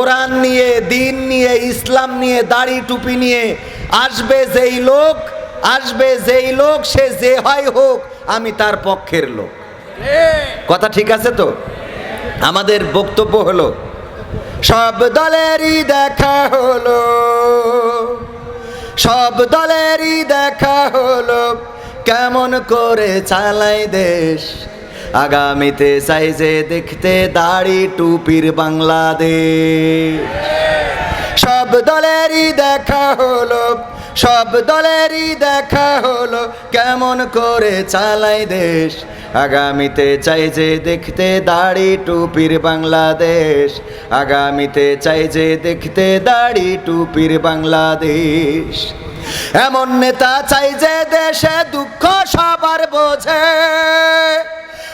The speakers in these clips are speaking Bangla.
কোরআন নিয়ে, দিন নিয়ে, ইসলাম নিয়ে, দাড়ি টুপি নিয়ে, আসবে যেই লোক, আসবে যেই লোক, সে যে হয় হোক, আমি তার পক্ষের লোক। কথা ঠিক আছে তো? আমাদের বক্তব্য হলো, সব দলেরই দেখা হলো, সব দলেরই দেখা হলো, কেমন করে চালাই দেশ আগামীতে চাই যে দেখতে দাড়ি টুপির বাংলাদেশ। সব দলেরই দেখা হলো, সব দলেরই দেখা হলো, কেমন করে চালাই দেশ। আগামীতে চাই যে দেখতে দাড়ি টুপির বাংলাদেশ। আগামীতে চাই যে দেখতে দাড়ি টুপির বাংলাদেশ। এমন নেতা চাই যে দেশে দুঃখ সবার বোঝে।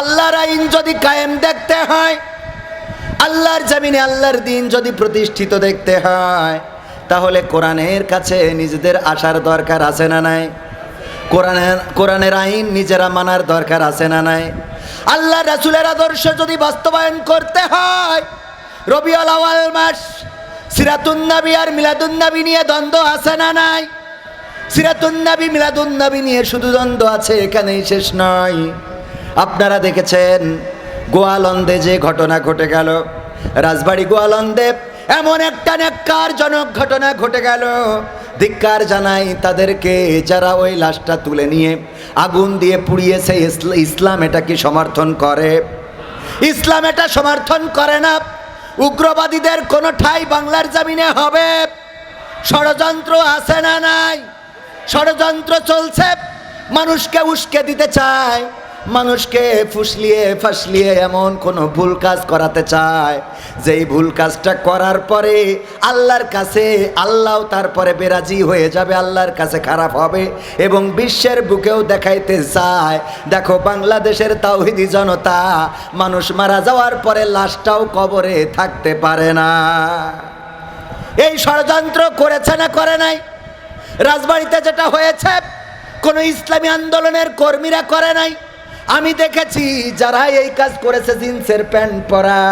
আল্লাহর আইন যদি কায়েম দেখতে হয়, আল্লাহর জমিনে আল্লাহর দিন যদি প্রতিষ্ঠিত দেখতে হয়, তাহলে কোরআনের কাছে নিজেদের আসার দরকার আছে না নাই? কোরআনের কোরআনের আইন নিজেরা মানার দরকার আছে না নাই? আল্লাহ রাসুলের আদর্শ যদি বাস্তবায়ন করতে হয় আওয়াল মাস সিরাতুন্নাবি আর মিলাদুন্নাবি নিয়ে দ্বন্দ্ব আছে না নাই? সিরাতুন্নাবি মিলাদুন্নাবি নিয়ে শুধু দ্বন্দ্ব আছে, এখানেই শেষ নয়। আপনারা দেখেছেন গোয়ালন্দে যে ঘটনা ঘটে গেল। রাজবাড়ি গোয়ালন্দে এমন একটা জনক ঘটনা ঘটে গেল। ধিক্কার জানাই তাদেরকে যারা ওই লাশটা তুলে নিয়ে আগুন দিয়ে পুড়িয়েছে ইসলা- ইসলাম এটা কি সমর্থন করে। ইসলাম এটা সমর্থন করে না। উগ্রবাদীদের কোনো ঠাই বাংলার জামিনে হবে। ষড়যন্ত্র আছে না নাই? ষড়যন্ত্র চলছে। মানুষকে উস্কে দিতে চায়। মানুষকে ফুসলিয়ে ফাসলিয়ে এমন কোনো ভুল কাজ করাতে চায়। যেই ভুল কাজটা করার পরে আল্লাহর কাছে, আল্লাহ তারপরে বেরাজি হয়ে যাবে, আল্লাহর কাছে খারাপ হবে এবং বিশ্বের বুকেও দেখাইতে চায়। দেখো, বাংলাদেশের তাওহিদি জনতা মানুষ মারা যাওয়ার পরে লাশটাও কবরে থাকতে পারে না। এই ষড়যন্ত্র করেছে না করে নাই? রাজবাড়িতে যেটা হয়েছে, কোনো ইসলামী আন্দোলনের কর্মীরা করে নাই? আমি দেখেছি যারা এই কাজ করেছে জিন্সের প্যান্ট পরা,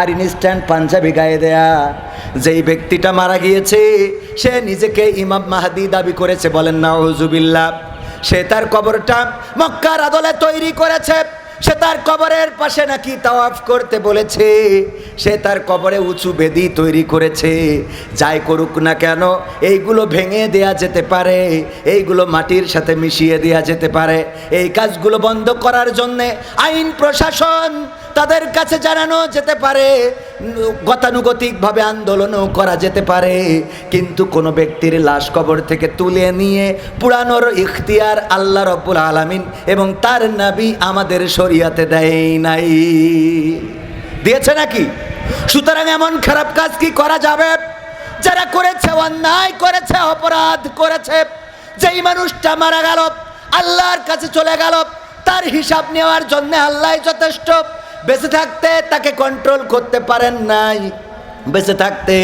আর ইনস্ট্যান্ট পাঞ্জাবি গায়ে দেয়া। যেই ব্যক্তিটা মারা গিয়েছে, সে নিজেকে ইমাম মাহাদি দাবি করেছে, বলেন না হুজুবিল্লা সে তার কবরটা মক্কার আদলে তৈরি করেছে। সে তার কবরের পাশে নাকি তাওয়াফ করতে বলেছে। সে তার কবরে উঁচু বেদি তৈরি করেছে। যাই করুক না কেন, এইগুলো ভেঙে দেয়া যেতে পারে, এইগুলো মাটির সাথে মিশিয়ে দেয়া যেতে পারে। এই কাজগুলো বন্ধ করার জন্যে আইন প্রশাসন তাদের কাছে জানানো যেতে পারে, গতানুগতিকভাবে আন্দোলনও করা যেতে পারে। কিন্তু কোনো ব্যক্তির লাশ কবর থেকে তুলে নিয়ে পুরানোর ইখতিয়ার আল্লাহ রব্বুল আলামিন এবং তার নাবি আমাদের শরিয়াতে দেয় নাই। দিয়েছে নাকি? সুতরাং এমন খারাপ কাজ কি করা যাবে? যারা করেছে অন্যায়, করেছে অপরাধ, করেছে, যেই মানুষটা মারা গেল, আল্লাহর কাছে চলে গেল, তার হিসাব নেওয়ার জন্য আল্লাহ যথেষ্ট। বেঁচে থাকতে তাকে কন্ট্রোল করতে পারেন নাই। বেঁচে থাকতে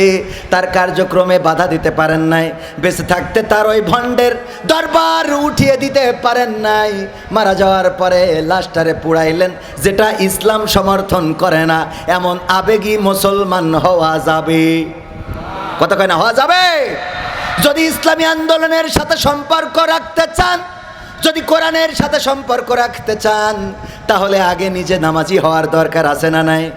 তার কার্যক্রমে বাধা দিতে পারেন নাই। বেঁচে থাকতে তার ওই ভণ্ডের দরবার উঠিয়ে দিতে পারেন নাই। মারা যাওয়ার পরে লাশটারে পুড়াইলেন, যেটা ইসলাম সমর্থন করে না। এমন আবেগী মুসলমান হওয়া যাবে। কত কয় না, হওয়া যাবে? যদি ইসলামী আন্দোলনের সাথে সম্পর্ক রাখতে চান, যদি কোরআনের সাথে সম্পর্ক রাখতে চান, তাহলে আগে নিজে নামাজি হওয়ার দরকার আছে না নাই?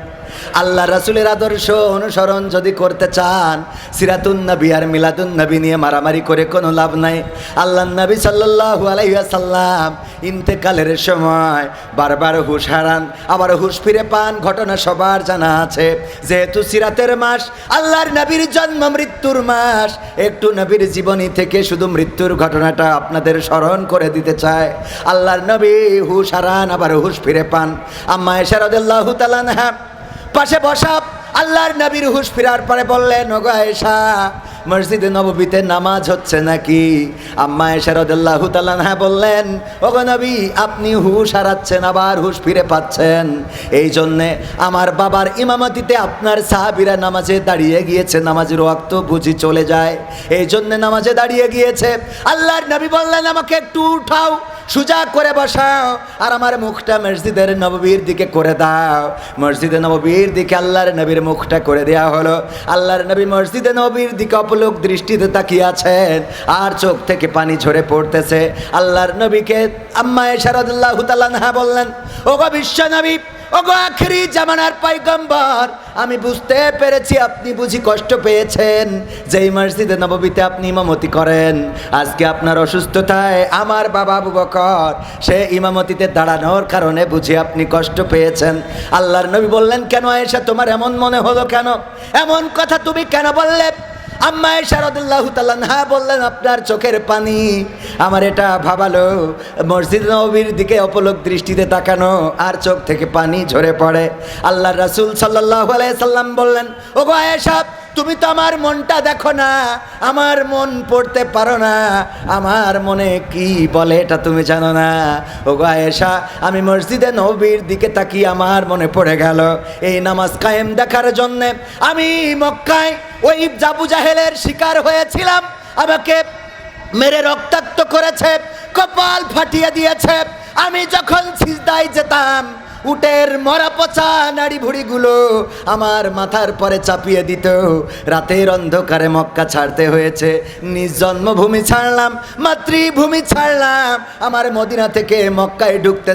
আল্লাহ রাসুলের আদর্শ অনুসরণ যদি করতে চান, সিরাতুন নবী আর মিলাদুন নবী নিয়ে মারামারি করে কোনো লাভ নাই। আল্লাহ নবী সাল্লাল্লাহু আলাইহি সাল্লাম ইন্তেকালের সময় বারবার হুশ হারান, আবার হুশ ফিরে পান। ঘটনা সবার জানা আছে, যেহেতু সিরাতের মাস, আল্লাহর নবীর জন্ম মৃত্যুর মাস, একটু নবীর জীবনী থেকে শুধু মৃত্যুর ঘটনাটা আপনাদের স্মরণ করে দিতে চায়। আল্লাহর নবী হুশ হারান, আবার হুশ ফিরে পান। আম্মা এশারদুল্লাহু তালানহা পাশে বসা আল্লাহর নবীর হুশ ফিরার পরে বললেন ওগো আয়েশা মসজিদে নববীতে নামাজ হচ্ছে নাকি? আম্মা এশারদুল্লাহ তালানহা বললেন, ওগো নবী, আপনি হুশ হারাচ্ছেন, আবার হুশ ফিরে পাচ্ছেন। এই জন্যে আমার বাবার ইমামতিতে আপনার সাহাবিরা নামাজে দাঁড়িয়ে গিয়েছে, নামাজের ওয়াক্ত বুঝি চলে যায়। এই জন্যে নামাজে দাঁড়িয়ে গিয়েছে। আল্লাহর নবী বললেন, আমাকে একটু উঠাও, সুজা করে বসাও, আর আমার মুখটা মসজিদের নববীর দিকে করে দাও। মসজিদে নববীর দিকে আল্লাহর নবীর মুখটা করে দেওয়া হলো। আল্লাহর নবী মসজিদে নবীর দিকে অপলোক দৃষ্টিতে তাকিয়ে আছেন, আর চোখ থেকে পানি ঝরে পড়তেছে। আল্লাহর নবীকে আম্মা এশারদুল্লাহ তালানহা বললেন ও গো বিশ্ব নবী, ওগো আখেরি জামানার পাইগম্বর আমি বুঝতে পেরেছি আপনি বুঝি কষ্ট পেয়েছেন। যেই মসজিদে নববীতে আপনি ইমামতি করেন, আজকে আপনার অসুস্থতায় আমার বাবা আবু বকর, সে ইমামতিতে দাঁড়ানোর কারণে বুঝি আপনি কষ্ট পেয়েছেন। আল্লাহর নবী বললেন, কেন এসে তোমার এমন মনে হলো কেন? এমন কথা তুমি কেন বললে? আম্মা শারদুল্লাহ তালানহা বললেন, আপনার চোখের পানি আমার এটা ভাবালো। মসজিদ নবীর দিকে অপলোক দৃষ্টিতে তাকানো আর চোখ থেকে পানি ঝরে পড়ে। আল্লাহ রাসুল সাল্লাহ সাল্লাম বললেন ও গো আয়েশা তুমি তো আমার মনটা দেখো না, আমার মন পড়তে পারো না, আমার মনে কি বলে এটা তুমি জানো না। ও গায়েশা আমি মসজিদে নবীর দিকে তাকিয়ে আমার মনে পড়ে গেল, এই নামাজ কায়েম দেখার জন্যে আমি মক্কায় ওই জাবু জাহেলের শিকার হয়েছিলাম, আমাকে মেরে রক্তাক্ত করেছে, কপাল ফাটিয়ে দিয়েছে, আমি যখন সিজদায় যেতাম উটের মরা পচা নাড়ি ভুড়িগুলো আমার মাথার পরে চাপিয়ে দিত। রাতের অন্ধকারে মক্কা ছাড়তে হয়েছে। নিজ জন্মভূমি ছাড়লাম, মাতৃভূমি ছাড়লাম। আমার মদিনা থেকে মক্কায় ঢুকতে